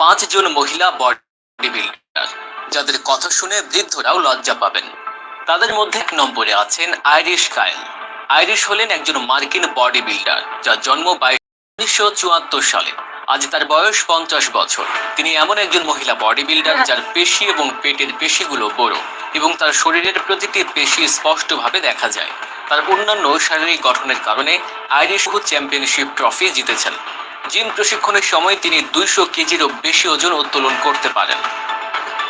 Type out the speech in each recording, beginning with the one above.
পাঁচজন মহিলা body builder যাদের কথা শুনে বৃদ্ধরাও লজ্জা পাবেন। তাদের মধ্যে এক নম্বরে আছেন আইরিশ কায়েল। আইরিশ হলেন একজন মার্কিন বডি বিল্ডার যার জন্ম বাইশ উনিশশো চুয়াত্তর সালে। আজ তার বয়স পঞ্চাশ বছর। তিনি এমন একজন মহিলা বডি বিল্ডার যার পেশি এবং পেটের পেশিগুলো বড় এবং তার শরীরের প্রতিটি পেশি স্পষ্টভাবে দেখা যায়। তার অন্যান্য শারীরিক গঠনের কারণে আইরিশ চ্যাম্পিয়নশিপ ট্রফি জিতেছেন। জিম প্রশিক্ষণের সময় তিনি দুইশো কেজিরও বেশি ওজন উত্তোলন করতে পারেন।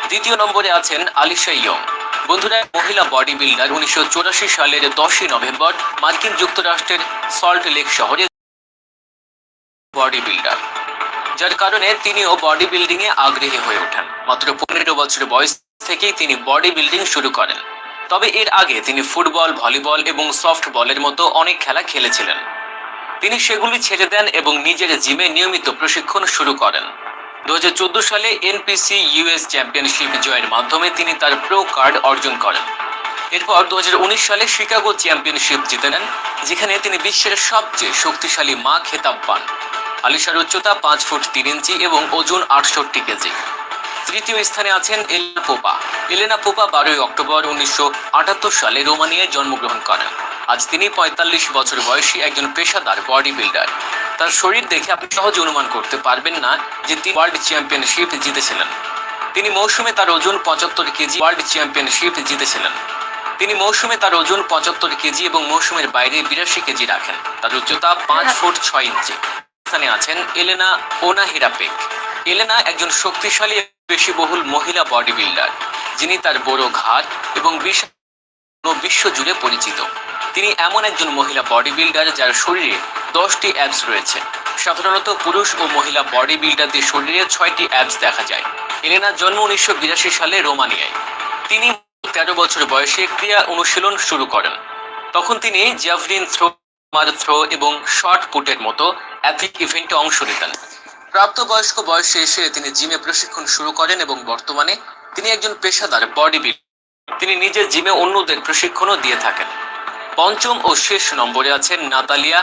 দ্বিতীয় নম্বরে আছেন আলিশা ইয়ং। বন্ধুরা, মহিলা বডি বিল্ডার উনিশশো সালের দশই নভেম্বর মার্কিন যুক্তরাষ্ট্রের সল্ট লেক শহরে বডি বিল্ডার যার কারণে তিনিও বডি বিল্ডিং এ আগ্রহী হয়ে ওঠেন। মাত্র পনেরো বছর বয়স থেকেই তিনি বডি বিল্ডিং শুরু করেন। তবে এর আগে তিনি ফুটবল, ভলিবল এবং সফট বলের মতো অনেক খেলা খেলেছিলেন। তিনি সেগুলি ছেড়ে দেন এবং নিজের জিমে নিয়মিত প্রশিক্ষণ শুরু করেন। দু হাজার চোদ্দ সালে এনপিসি ইউএস চ্যাম্পিয়নশিপ জয়ের মাধ্যমে তিনি তার প্রো কার্ড অর্জন করেন। এরপর দু হাজার উনিশ সালে শিকাগো চ্যাম্পিয়নশিপ জিতে নেন, যেখানে তিনি বিশ্বের সবচেয়ে শক্তিশালী মা খেতাব পান। আলিশার উচ্চতা পাঁচ ফুট তিন ইঞ্চি এবং ওজন আটষট্টি কেজি। তৃতীয় স্থানে আছেন এলেনা পোপা। এলেনা পোপা বারোই অক্টোবর উনিশশো আটাত্তর সালে রোমানিয়ায় জন্মগ্রহণ করেন। আজ তিনি পঁয়তাল্লিশ বছর বয়সী একজন পেশাদার বডি বিল্ডার তার শরীর দেখে আপনি সহজে অনুমান করতে পারবেন না যে তিনি ওয়ার্ল্ড চ্যাম্পিয়নশিপ জিতেছিলেন। তিনি মৌসুমে তার ওজন পঁচাত্তর কেজি ওয়ার্ল্ড চ্যাম্পিয়নশিপ জিতেছিলেন। তিনি মৌসুমে তার ওজন পঁচাত্তর কেজি এবং মৌসুমের বাইরে বিরাশি কেজি রাখেন। তার উচ্চতা পাঁচ ফুট ছয় ইঞ্চি। স্থানে আছেন এলেনা ওনাহিরাপেক। এলেনা একজন শক্তিশালী বেশি বহুল মহিলা বডি বিল্ডার যিনি তার বড় ঘাট এবং বিশ্ব জুড়ে পরিচিত। তিনি এমন একজন মহিলা বডি বিল্ডার যার শরীরে দশটি অ্যাপস রয়েছে। সাধারণত পুরুষ ও মহিলা বডি বিল্ডারদের শরীরে ছয়টি অ্যাপস দেখা যায়। এলেনার জন্ম উনিশশো বিরাশি সালে রোমানিয়ায়। তিনি তেরো বছর বয়সে ক্রিয়া অনুশীলন শুরু করেন। তখন তিনি জ্যাভলিন থ্রো থ্রো এবং শর্ট পুটের মতো অ্যাথলিক ইভেন্টে অংশ নিতেন। প্রাপ্তবয়স্ক বয়সে এসে তিনি জিমে প্রশিক্ষণ শুরু করেন এবং বর্তমানে তিনি একজন পেশাদার বডি বিল্ডার তিনি নিজের জিমে অন্যদের প্রশিক্ষণও দিয়ে থাকেন। পঞ্চম ও শেষ নম্বরে আছেন নাতালিয়া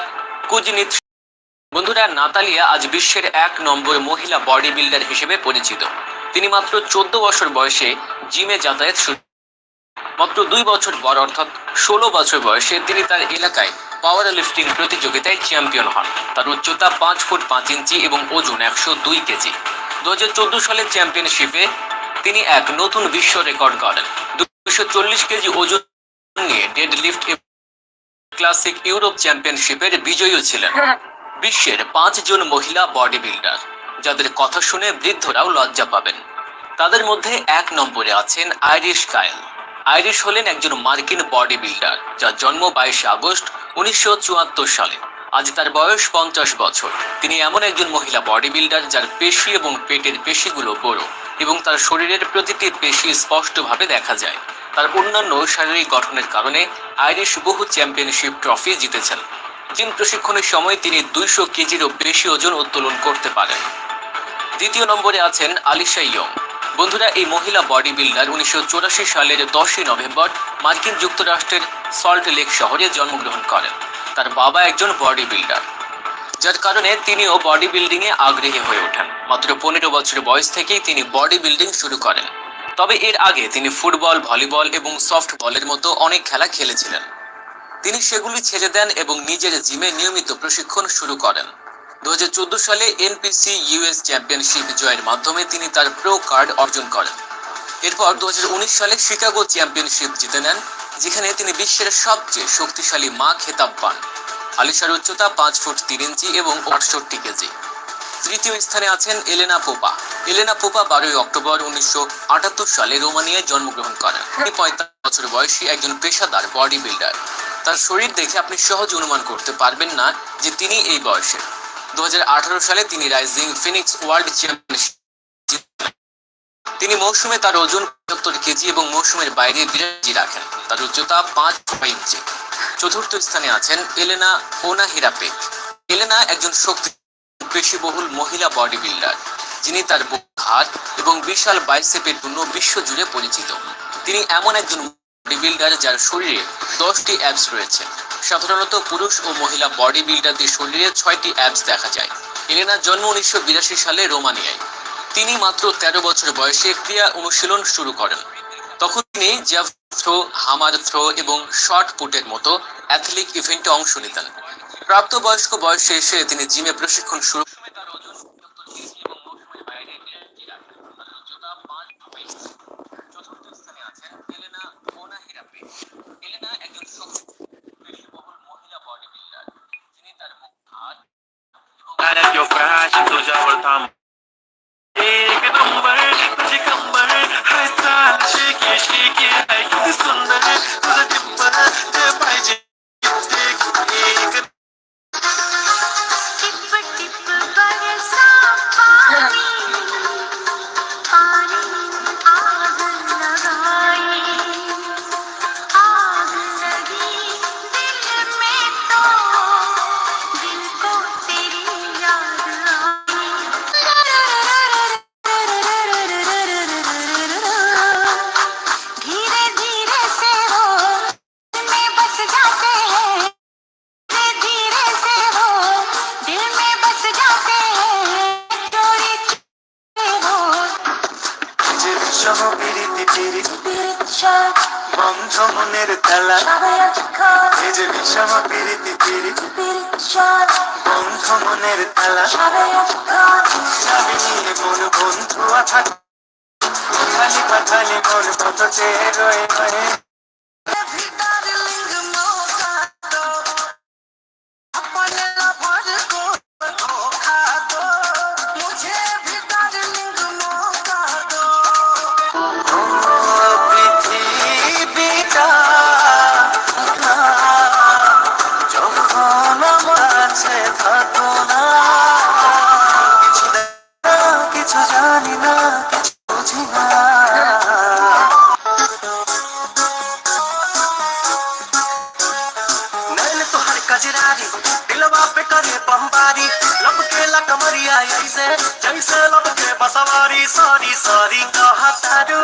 কুজনিত বন্ধুরা, নাতালিয়া আজ বিশ্বের এক নম্বর মহিলা বডি বিল্ডার হিসেবে পরিচিত। তিনি মাত্র চোদ্দ বছর বয়সে জিমে যাতায়াত শুরু মাত্র দুই বছর বড় অর্থাৎ ষোলো বছর বয়সে তিনি তার এলাকায় পাওয়ার লিফটিং প্রতিযোগিতায় চ্যাম্পিয়ন হন। তার উচ্চতা পাঁচ ফুট পাঁচ ইঞ্চি এবং ওজন একশো দুই কেজি। দু হাজার চোদ্দ সালের চ্যাম্পিয়নশিপে তিনি এক নতুন বিশ্ব রেকর্ড করেন দুশো চল্লিশ কেজি ওজন নিয়ে ডেড লিফট ক্লাসিক ইউরোপ চ্যাম্পিয়নশিপের বিজয়ী ছিলেন। বিশ্বের পাঁচজন মহিলা বডি বিল্ডার যাদের কথা শুনে বৃদ্ধরাও লজ্জা পাবেন। তাদের মধ্যে এক নম্বরে আছেন আইরিশ কায়েল আইরিশ হলেন একজন মার্কিন বডি বিল্ডার যার জন্ম বাইশে আগস্ট উনিশশো চুয়াত্তর সালে। আজ তার বয়স পঞ্চাশ বছর। তিনি এমন একজন মহিলা বডি বিল্ডার যার পেশি এবং পেটের পেশিগুলো বড় এবং তার শরীরের প্রতিটি পেশি স্পষ্টভাবে দেখা যায়। তার অন্যান্য শারীরিক গঠনের কারণে আইরিশ বহু চ্যাম্পিয়নশিপ ট্রফি জিতেছেন। জিম প্রশিক্ষণের সময় তিনি দুইশো কেজিরও বেশি ওজন উত্তোলন করতে পারেন। দ্বিতীয় নম্বরে আছেন আলিশা ইয়ং। বন্ধুরা, এই মহিলা বডি বিল্ডার উনিশশো সালের দশই নভেম্বর মার্কিন যুক্তরাষ্ট্রের সল্ট লেক শহরে জন্মগ্রহণ করেন। তার বাবা একজন বডি বিল্ডার যার কারণে তিনিও বডি বিল্ডিংয়ে আগ্রহী হয়ে ওঠেন। মাত্র পনেরো বছর বয়স থেকেই তিনি বডি বিল্ডিং শুরু করেন। তবে এর আগে তিনি ফুটবল, ভলিবল এবং সফট বলের মতো অনেক খেলা খেলেছিলেন। তিনি সেগুলি ছেড়ে দেন এবং নিজের জিমে নিয়মিত প্রশিক্ষণ শুরু করেন। দু সালে এনপিসি ইউএস চ্যাম্পিয়নশিপ জয়ের মাধ্যমে তিনি তার প্রো কার্ড অর্জন করেন। এরপর দু হাজার উনিশ সালে শিকাগো চ্যাম্পিয়নশিপ জিতে নেন, যেখানে তিনি বিশ্বের সবচেয়ে শক্তিশালী মা খেতাব পান। আলিশার উচ্চতা পাঁচ ফুট তিন ইঞ্চি এবং আটষট্টি কেজি। তৃতীয় স্থানে আছেন এলেনা পোপা। এলেনা পোপা বারোই অক্টোবর উনিশশো আটাত্তর সালে রোমানিয়ায় জন্মগ্রহণ করেন। তিনি পঁয়তাল্লিশ বছর বয়সী একজন পেশাদার বডি বিল্ডার তার শরীর দেখে আপনি সহজে অনুমান করতে পারবেন না যে তিনি এই বয়সের দু সালে তিনি রাইজিং ফিনিক্স ওয়ার্ল্ড চ্যাম্পিয়নশিপ তিনি মৌসুমে তার ওজন পঁচাত্তর কেজি এবং মৌসুমের বাইরে বিরাজি রাখেন। তার উচ্চতা পাঁচ ইঞ্চি। চতুর্থ স্থানে আছেন এলেনা ওনাহিরাপেক এলেনা একজন শক্তি পেশিবহুল মহিলা বডি বিল্ডার যিনি তার হাত এবং বিশাল বাইসেপের জন্য বিশ্বজুড়ে পরিচিত। তিনি এমন একজন বডি বিল্ডার যার শরীরে দশটি অ্যাপস রয়েছে। সাধারণত পুরুষ ও মহিলা বডি বিল্ডারদের শরীরে ছয়টি অ্যাপস দেখা যায়। এলেনার জন্ম উনিশশো বিরাশি সালে রোমানিয়ায়। তিনি মাত্র ১৩ বছর বয়সে ক্রিয়া অনুশীলন শুরু করেন। তখন তিনি জ্যাভ থ্রো, হামার থ্রো এবং শর্ট পুটের মতো অ্যাথলিক ইভেন্টে অংশ নিতেন। প্রাপ্তবয়স্ক বয়সে এসে তিনি জিমে প্রশিক্ষণ শুরু কোনো পিড়িতে পিড়িত বন্ধ মনের খেলা। এই যে বিষম পিড়িতে পিড়িত বন্ধ মনের খেলা। চাবি নিয়ে মন বন্ধু আঠা খালি কত চেয়ে রয়ে। সরি সরি কহাতারু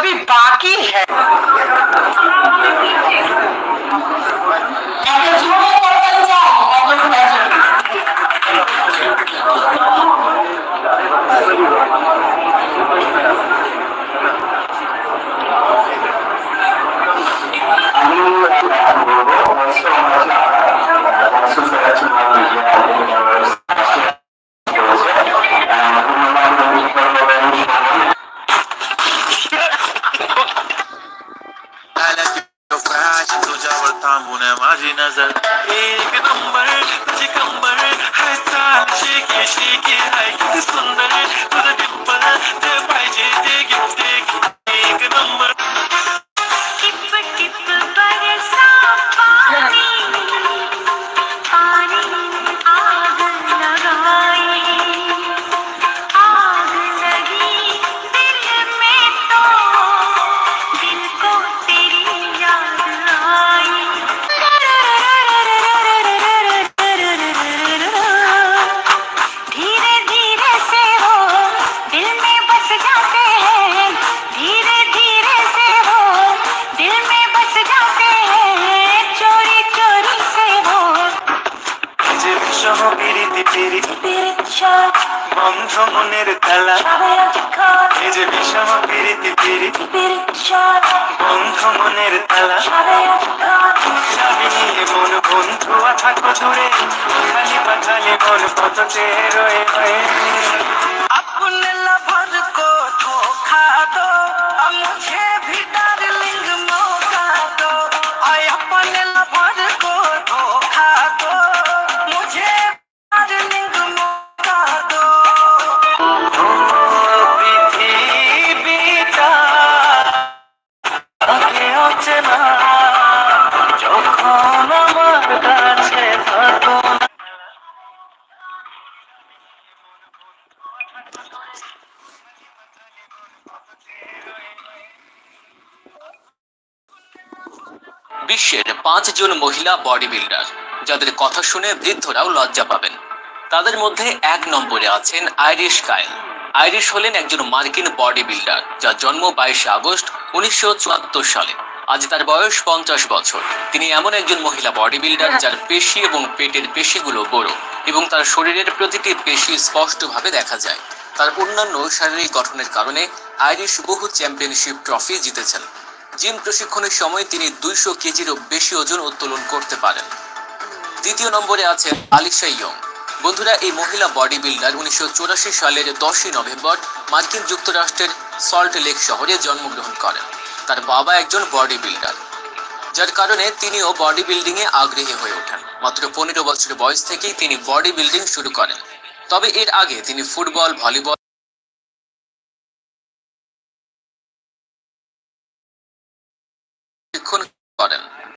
अभी बाकी है। मुझे नजर एक नंबर तुझे कमर हर साल शेके शेके है सुंदर যে বিষম পিরিতি পিরিতি বন্ধু মনের তালা। চাবি নিয়ে মন বন্ধু আথা কচুরে খালি পাঠালি মন পথতে রয়ে রয়ে। বিশ্বের পাঁচজন মহিলা বডি বিল্ডার যাদের কথা শুনে বৃদ্ধরাও লজ্জা পাবেন। তাদের মধ্যে এক নম্বরে আছেন আইরিশ কায়েল আইরিশ হলেন একজন মার্কিন বডি বিল্ডার যার জন্ম বাইশে আগস্ট উনিশশো চুয়াত্তর সালে। আজ তার বয়স পঞ্চাশ বছর। তিনি এমন একজন মহিলা বডি বিল্ডার যার পেশি এবং পেটের পেশিগুলো বড় এবং তার শরীরের প্রতিটি পেশি স্পষ্টভাবে দেখা যায়। তার অন্যান্য শারীরিক গঠনের কারণে আইরিশ বহু চ্যাম্পিয়নশিপ ট্রফি জিতেছেন। জিম প্রশিক্ষণের সময় তিনি দুইশো কেজিরও বেশি ওজন উত্তোলন করতে পারেন। দ্বিতীয় নম্বরে আছেন আলিশা ইয়ং। বন্ধুরা, এই মহিলা বডি বিল্ডার উনিশশো চুরাশি সালের দশই নভেম্বর মার্কিন যুক্তরাষ্ট্রের সল্ট লেক শহরে জন্মগ্রহণ করেন। তার বাবা একজন বডি বিল্ডার যার কারণে তিনিও বডি বিল্ডিংয়ে আগ্রহী হয়ে ওঠেন। মাত্র পনেরো বছর বয়স থেকেই তিনি বডি বিল্ডিং শুরু করেন। তবে এর আগে তিনি ফুটবল, ভলিবল